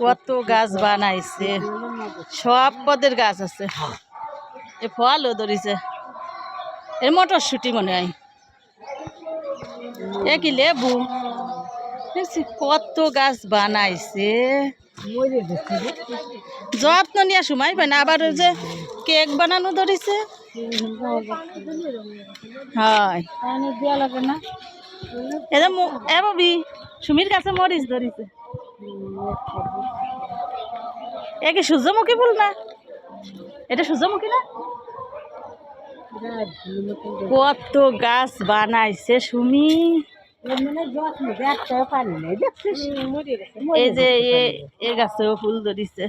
কত গাছ বানাইছে। সব পদের গাছ আছে। এ ফলও ধরিছে। এর মটরশুটি মনে হয়। এ কি লেবু? দেখছি কত গাছ বানাইছে। যত্ন নিয়ে সময় পায় না। আবার যে কেক বানানো ধরিছে। হয়। এটা এ ববি সুমির কাছে মরিচ ধরিছে। এ কি সূর্যমুখী ফুল না? এটা সূর্যমুখী না? কত গাছ বানাইছে সুমি। এই যে এ- গাছেও ফুল ধরিছে।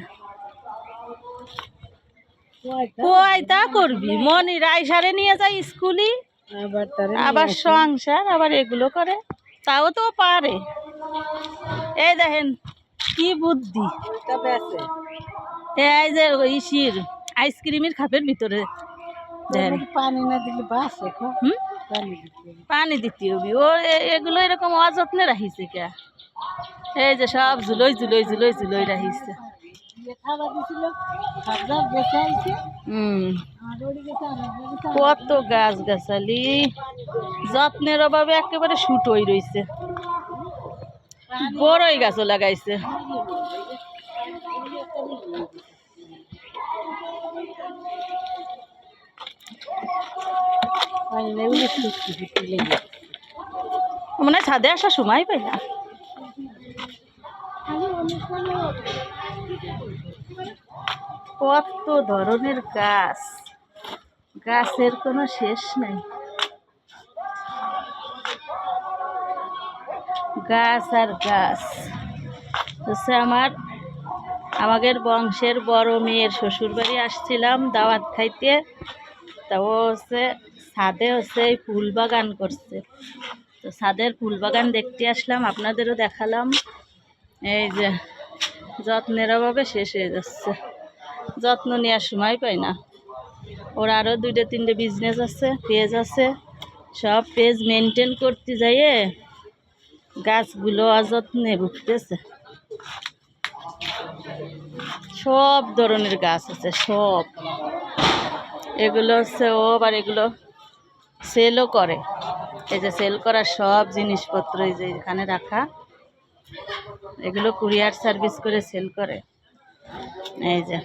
কই তা করবি? মনি রাইসারে নিয়ে যাই স্কুলি আবার সংসার আবার এগুলো করে। তাও তো পারে। এই দেখেন, কি বুদ্ধি। এই যে ইসির আইসক্রিমের খাপের ভিতরে। পানি দিতে হবে। ও এগুলো এরকম অযত্নে রাখিছে কে? এই যে সব ঝুলোই ঝুলোই ঝুলোই ঝুলোই রাখিছে। কত গাছ গাছালি। যত্নের অভাবে একেবারে শুট রইছে। বড়ই গাছও লাগাইছে। মনে হয় ছাদে আসার সময় পাই না। কত ধরনের গাছ। গাছের কোনো শেষ নাই। গাছ আর গাছ। হচ্ছে আমার, আমাদের বংশের বড় মেয়ের শ্বশুরবাড়ি আসছিলাম দাওয়াত খাইতে। তা ও হচ্ছে ছাদে হচ্ছে এই ফুল বাগান করছে। তো ছাদের ফুল বাগান দেখতে আসলাম, আপনাদেরও দেখালাম। এই যে যত্নের অভাবে শেষ হয়ে যাচ্ছে। যত্ন নেওয়ার সময় পাই না। ওর আরও দুইটা তিনটে বিজনেস আছে পেজ আছে। সব পেজ মেনটেন করতে যাইয়ে গাছগুলো অযত্নে উঠতেছে সব ধরনের গাছ আছে, সব। এগুলো হচ্ছে ও আবার এগুলো সেলও করে। এই যে সেল করার সব জিনিসপত্র এই যে এখানে রাখা। এগুলো কুরিয়ার সার্ভিস করে সেল করে। এই যে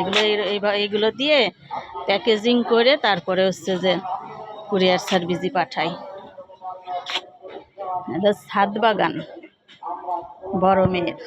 এগুলো এই- এইগুলো দিয়ে প্যাকেজিং করে তারপরে হচ্ছে যে কুরিয়ার সার্ভিসই পাঠাই। এটা ছাদ বাগান বড় মেয়ের।